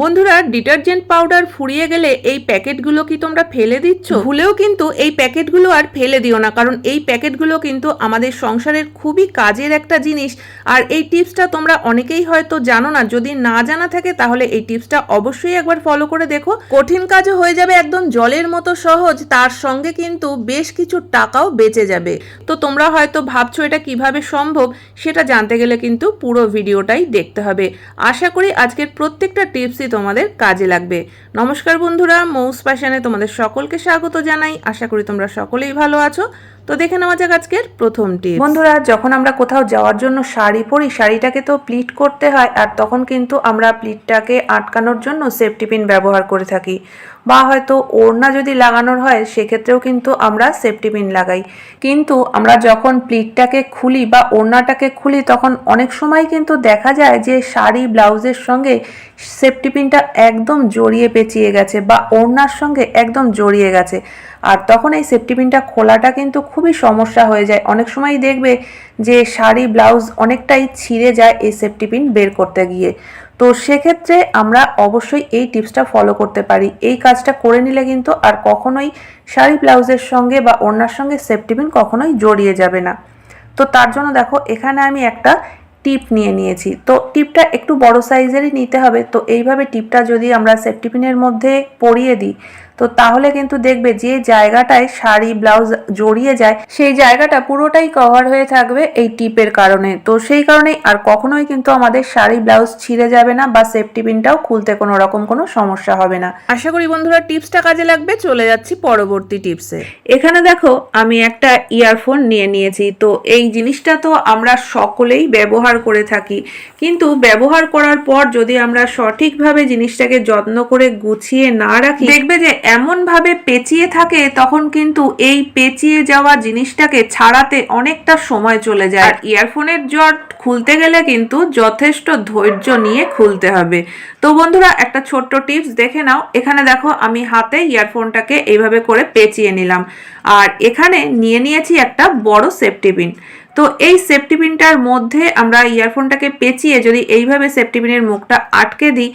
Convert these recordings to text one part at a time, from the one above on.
বন্ধুরা, detergent powder ফুরিয়ে গেলে এই প্যাকেটগুলো কি তোমরা ফেলে দিচ্ছ? ভুলেও কিন্তু এই প্যাকেটগুলো আর ফেলে দিও না, কারণ এই প্যাকেটগুলো কিন্তু আমাদের সংসারের খুবই কাজের একটা জিনিস। আর এই টিপসটা তোমরা অনেকেই হয়তো জানো না, যদি না জানা থাকে তাহলে এই টিপসটা অবশ্যই একবার ফলো করে দেখো। কঠিন কাজও হয়ে যাবে একদম জলের মতো সহজ, তার সঙ্গে কিন্তু বেশ কিছু টাকাও বেঁচে যাবে। তো তোমরা হয়তো ভাবছ এটা কীভাবে সম্ভব, সেটা জানতে গেলে কিন্তু পুরো ভিডিওটাই দেখতে হবে। আশা করি আজকের প্রত্যেকটা টিপসই তোমাদের কাজে লাগবে। নমস্কার বন্ধুরা, মৌস প্যাশনে তোমাদের সকলকে স্বাগত জানাই। আশা করি তোমরা সকলেই ভালো আছো। তো দেখে নেওয়া যাক আজকের প্রথম বন্ধুরা, যখন আমরা কোথাও যাওয়ার জন্য শাড়ি পরি, শাড়িটাকে তো প্লিট করতে হয় আর তখন কিন্তু আমরা প্লিটটাকে আটকানোর জন্য সেফটি পিন ব্যবহার করে থাকি। বা হয়তো ওড়না যদি লাগানোর হয়, সেক্ষেত্রেও কিন্তু আমরা সেফটি পিন লাগাই। কিন্তু আমরা যখন প্লিটটাকে খুলি বা ওড়নাটাকে খুলি, তখন অনেক সময় কিন্তু দেখা যায় যে শাড়ি, ব্লাউজের সঙ্গে সেফটি পিনটা একদম জড়িয়ে পেঁচিয়ে গেছে বা ওড়নার সঙ্গে একদম জড়িয়ে গেছে। আর তখন এই সেফটি পিনটা খোলাটা কিন্তু খুবই সমস্যা হয়ে যায়। অনেক সময় দেখবে যে শাড়ি, ব্লাউজ অনেকটাই ছিঁড়ে যায় এই সেফটি পিন বের করতে গিয়ে। তো সেক্ষেত্রে আমরা অবশ্যই এই টিপসটা ফলো করতে পারি। এই কাজটা করে নিলে কিন্তু আর কখনোই শাড়ি, ব্লাউজের সঙ্গে বা ওড়নার সঙ্গে সেফটি পিন কখনোই জড়িয়ে যাবে না। তো তার জন্য দেখো, এখানে আমি একটা টিপ নিয়ে নিয়েছি। তো টিপটা একটু বড় সাইজেরই নিতে হবে। তো এইভাবে টিপটা যদি আমরা সেফটিপিনের মধ্যে পরিয়ে দিই তো তাহলে কিন্তু দেখবে যে জায়গাটায় শাড়ি, ব্লাউজ জড়িয়ে যায়, সেই জায়গাটা পুরোটাই কভার হয়ে থাকবে এই টিপের কারণে। তো সেই কারণেই আর কখনোই কিন্তু আমাদের শাড়ি, ব্লাউজ ছিঁড়ে যাবে না বা সেফটি পিনটাও খুলতে কোনো রকম কোনো সমস্যা হবে না। আশা করি বন্ধুরা টিপসটা কাজে লাগবে, চলে যাচ্ছি পরবর্তী টিপসে। এখানে দেখো, আমি একটা ইয়ারফোন নিয়ে নিয়েছি। তো এই জিনিসটা তো আমরা সকলেই ব্যবহার করে থাকি। কিন্তু ব্যবহার করার পর যদি আমরা সঠিকভাবে জিনিসটাকে যত্ন করে গুছিয়ে না রাখি, দেখবে যে এমনভাবে পেঁচিয়ে থাকে, তখন কিন্তু এই পেঁচিয়ে যাওয়া জিনিসটাকে ছাড়াতে অনেকটা সময় চলে যায়। আর ইয়ারফোনের জট খুলতে গেলে কিন্তু যথেষ্ট ধৈর্য নিয়ে খুলতে হবে। তো বন্ধুরা, একটা ছোট্ট টিপস দেখে নাও। এখানে দেখো, আমি হাতে ইয়ারফোনটাকে এইভাবে করে পেঁচিয়ে নিলাম। আর এখানে নিয়ে নিয়েছি একটা বড় সেফটি পিন। তো এই সেফটি পিনটার মধ্যে আমরা ইয়ারফোনটাকে পেঁচিয়ে যদি এইভাবে সেফটি পিনের মুখটা আটকে দিই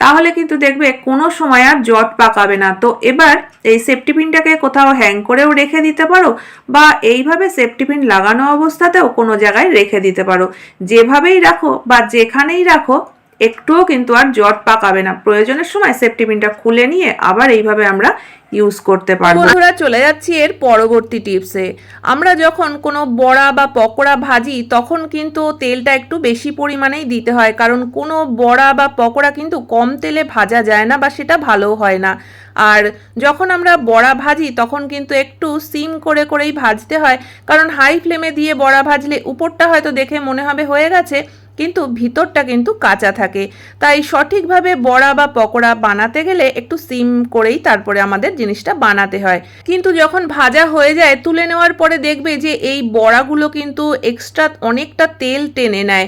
তাহলে কিন্তু দেখবে কোনো সময় আর জট পাকাবে না। তো এবার এই সেফটি পিনটাকে কোথাও হ্যাং করেও রেখে দিতে পারো বা এইভাবে সেফটি পিন লাগানো অবস্থাতেও কোনো জায়গায় রেখে দিতে পারো। যেভাবেই রাখো বা যেখানেই রাখো একটুও কিন্তু আর জট পাকাবে না। প্রয়োজনের সময় সেফটি পিনটা খুলে নিয়ে আবার এইভাবে আমরা ইউজ করতে পারব। বন্ধুরা, চলে যাচ্ছি এর পরবর্তী টিপসে আমরা যখন কোনো বড়া বা পকোড়া ভাজি, তখন কিন্তু তেলটা একটু বেশি পরিমাণেই দিতে হয়। কারণ কোনো বড়া বা পকোড়া কিন্তু কম তেলে ভাজা যায় না বা সেটা ভালো হয় না। আর যখন আমরা বড়া ভাজি, তখন কিন্তু একটু সিম করে করেই ভাজতে হয়। কারণ হাই ফ্লেমে দিয়ে বড়া ভাজলে উপরটা হয়তো দেখে মনে হবে হয়ে গেছে কিন্তু ভিতরটা কিন্তু কাঁচা থাকে। তাই সঠিকভাবে বড়া বা পকোড়া বানাতে গেলে একটু সিম করেই তারপরে আমাদের জিনিসটা বানাতে হয়। কিন্তু যখন ভাজা হয়ে যায়, তুলে নেওয়ার পরে দেখবে যে এই বড়াগুলো কিন্তু এক্সট্রা অনেকটা তেল টেনে নেয়।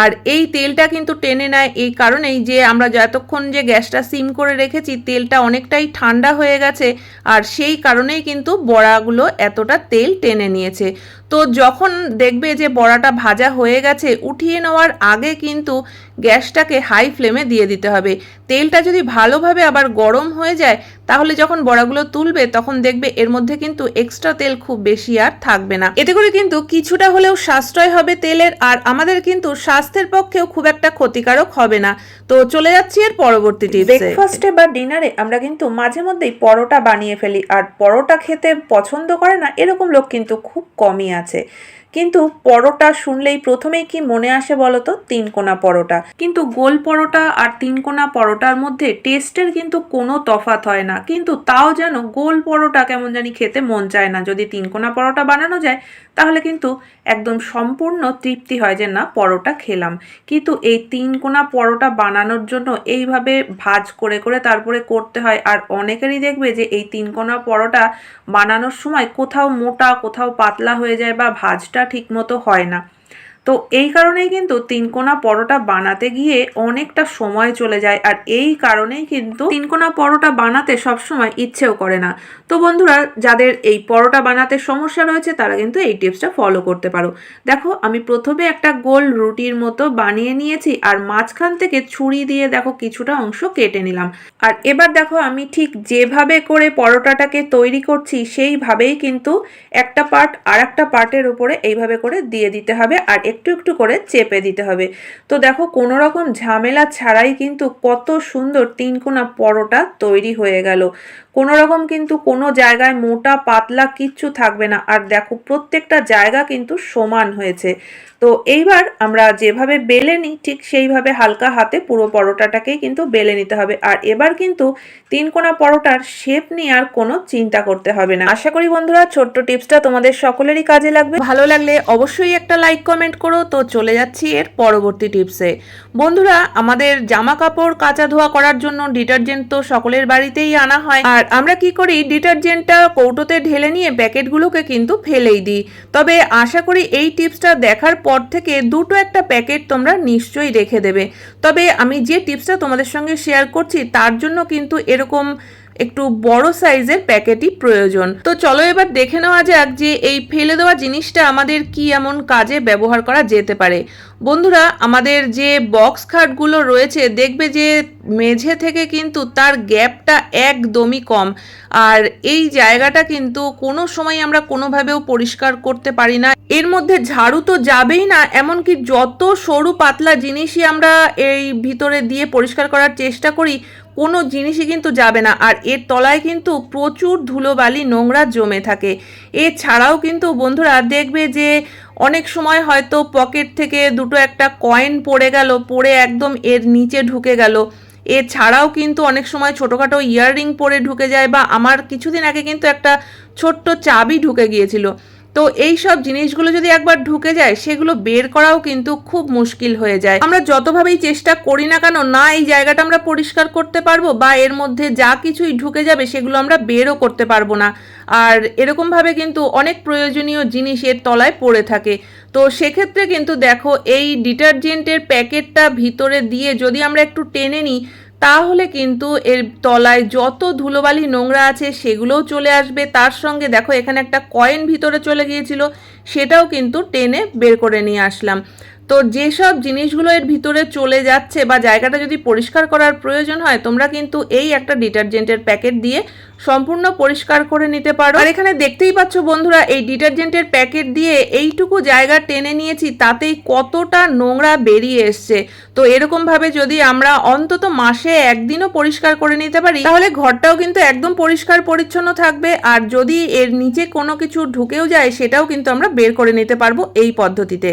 আর এই তেলটা কিন্তু টেনে নেয় এই কারণেই যে আমরা যতক্ষণ যে গ্যাসটা সিম করে রেখেছি, তেলটা অনেকটাই ঠান্ডা হয়ে গেছে। আর সেই কারণেই কিন্তু বড়াগুলো এতটা তেল টেনে নিয়েছে। তো যখন দেখবে যে বড়াটা ভাজা হয়ে গেছে, উঠিয়ে নেওয়ার আগে কিন্তু গ্যাসটাকে হাই ফ্লেমে দিয়ে দিতে হবে। তেলটা যদি ভালোভাবে আবার গরম হয়ে যায় তাহলে যখন বড়াগুলো তুলবে, তখন দেখবে এর মধ্যে কিন্তু এক্সট্রা তেল খুব বেশি আর থাকবে না। এতে করে কিন্তু কিছুটা হলেও সাশ্রয় হবে তেলের, আর আমাদের কিন্তু স্বাস্থ্যের পক্ষেও খুব একটা ক্ষতিকারক হবে না। তো চলে যাচ্ছি এর পরবর্তী টিপসে। ব্রেকফাস্টে বা ডিনারে আমরা কিন্তু মাঝে মধ্যেই পরোটা বানিয়ে ফেলি, আর পরোটা খেতে পছন্দ করে না, এরকম লোক কিন্তু খুব কমই আছে। কিন্তু পরোটা শুনলেই প্রথমেই কি মনে আসে বলতো? তিনকোনা পরোটা। কিন্তু গোল পরোটা আর তিনকোনা পরোটার মধ্যে টেস্টের কিন্তু কোনো তফাৎ হয় না। কিন্তু তাও যেন গোল পরোটা কেমন জানি খেতে মন চায় না। যদি তিনকোনা পরোটা বানানো যায়, তাহলে কিন্তু একদম সম্পূর্ণ তৃপ্তি হয় যে, না, পরোটা খেলাম। কিন্তু এই তিনকোনা পরোটা বানানোর জন্য এইভাবে ভাজ করে করে তারপরে করতে হয়। আর অনেকেরই দেখবে যে, এই তিনকোনা পরোটা বানানোর সময় কোথাও মোটা, কোথাও পাতলা হয়ে যায় বা ভাজটা ঠিকমতো হয় না। তো এই কারণেই কিন্তু তিনকোনা পরোটা বানাতে গিয়ে অনেকটা সময় চলে যায় আর এই কারণেই কিন্তু তিনকোনা পরোটা বানাতে সবসময় ইচ্ছেও করে না। তো বন্ধুরা, যাদের এই পরোটা বানাতে সমস্যা রয়েছে, তারা কিন্তু এই টিপসটা ফলো করতে পারো। দেখো, আমি প্রথমে একটা গোল রুটির মতো বানিয়ে নিয়েছি আর মাঝখান থেকে ছুরি দিয়ে দেখো কিছুটা অংশ কেটে নিলাম। আর এবার দেখো, আমি ঠিক যেভাবে করে পরোটাটাকে তৈরি করছি, সেইভাবেই কিন্তু একটা পার্ট আর একটা পার্টের উপরে এইভাবে করে দিয়ে দিতে হবে। আর একটু একটু করে চেপে দিতে হবে। তো দেখো কোনো রকম ঝামেলা ছাড়াই কিন্তু কত সুন্দর তিনকোনা পরোটা তৈরি হয়ে গেল। কোনো রকম কিন্তু কোনো জায়গায় মোটা, পাতলা কিচ্ছু থাকবে না। আর দেখো, প্রত্যেকটা জায়গা কিন্তু সমান হয়েছে। তো এইবার আমরা যেভাবে বেলে নিই, ঠিক সেইভাবে হালকা হাতে পুরো পরোটাটাকেই কিন্তু বেলে নিতে হবে। আর এবার কিন্তু তিন কোনা পরোটার শেপ নিয়ে আর কোনো চিন্তা করতে হবে না। আশা করি বন্ধুরা, ছোট্ট টিপসটা তোমাদের সকলেরই কাজে লাগবে। ভালো লাগলে অবশ্যই একটা লাইক কমেন্ট করো, তো চলে যাচ্ছি এর পরবর্তী টিপসে বন্ধুরা, আমাদের জামা কাপড় কাচা ধোয়া করার জন্য ডিটারজেন্ট তো সকলের বাড়িতেই আনা হয়। আর আমরা কি করি ডিটারজেন্টটা কৌটোতে ঢেলে নিয়ে প্যাকেটগুলোকে কিন্তু ফেলেই দিই। তবে আশা করি এই টিপসটা দেখার পর থেকে দুটো একটা প্যাকেট তোমরা নিশ্চয়ই রেখে দেবে। তবে আমি যে টিপসটা তোমাদের সঙ্গে শেয়ার করছি, তার জন্য কিন্তু এরকম একটু বড় সাইজের প্যাকেটই প্রয়োজন। তো চলো এবার দেখে নেওয়া যাক যে এই ফেলে দেওয়া জিনিসটা আমাদের কি এমন কাজে ব্যবহার করা যেতে পারে। বন্ধুরা, আমাদের যে বক্স খাটগুলো রয়েছে, দেখবে যে মেঝে থেকে কিন্তু তার গ্যাপটা একদমই কম। আর এই জায়গাটা কিন্তু কোনো সময় আমরা কোনোভাবেও পরিষ্কার করতে পারি না। এর মধ্যে ঝাড়ু তো যাবেই না, এমনকি যত সরু পাতলা জিনিসই আমরা এই ভিতরে দিয়ে পরিষ্কার করার চেষ্টা করি কোনো জিনিসই কিন্তু যাবে না। আর এর তলায় কিন্তু প্রচুর ধুলোবালি নোংরা জমে থাকে। এছাড়াও কিন্তু বন্ধুরা দেখবে যে অনেক সময় হয়তো পকেট থেকে দুটো একটা কয়েন পড়ে গেল, পড়ে একদম এর নিচে ঢুকে গেল। এছাড়াও কিন্তু অনেক সময় ছোটোখাটো ইয়াররিং পরে ঢুকে যায় বা আমার কিছুদিন আগে কিন্তু একটা ছোট্ট চাবি ঢুকে গিয়েছিল। তো এই সব জিনিসগুলো যদি একবার ঢুকে যায়, সেগুলো বের করাও কিন্তু খুব মুশকিল হয়ে যায়। আমরা যতভাবেই চেষ্টা করি না কেন, না এই জায়গাটা আমরা পরিষ্কার করতে পারব বা এর মধ্যে যা কিছুই ঢুকে যাবে, সেগুলো আমরা বেরও করতে পারব না। আর এরকমভাবে কিন্তু অনেক প্রয়োজনীয় জিনিস এর তলায় পড়ে থাকে। তো সেক্ষেত্রে কিন্তু দেখো, এই ডিটারজেন্টের প্যাকেটটা ভিতরে দিয়ে যদি আমরা একটু টেনে নিই তাহলে কিন্তু এর তলায় যত ধুলোবালি নোংরা আছে সেগুলোও চলে আসবে। তার সঙ্গে দেখো, এখানে একটা কয়েন ভিতরে চলে গিয়েছিল, সেটাও কিন্তু টেনে বের করে নিয়ে আসলাম। তো যেসব জিনিসগুলো এর ভিতরে চলে যাচ্ছে বা জায়গাটা যদি পরিষ্কার করার প্রয়োজন হয়, তোমরা কিন্তু এই একটা ডিটারজেন্টের প্যাকেট দিয়ে সম্পূর্ণ পরিষ্কার করে নিতে পারো। আর এখানে দেখতেই পাচ্ছ বন্ধুরা, এই ডিটারজেন্টের প্যাকেট দিয়ে এইটুকু জায়গা টেনে নিয়েছি, তাতেই কতটা নোংরা বেরিয়ে এসছে। তো এরকমভাবে যদি আমরা অন্তত মাসে একদিনও পরিষ্কার করে নিতে পারি, তাহলে ঘরটাও কিন্তু একদম পরিষ্কার পরিচ্ছন্ন থাকবে। আর যদি এর নিচে কোনো কিছু ঢুকেও যায়, সেটাও কিন্তু আমরা বের করে নিতে পারব এই পদ্ধতিতে।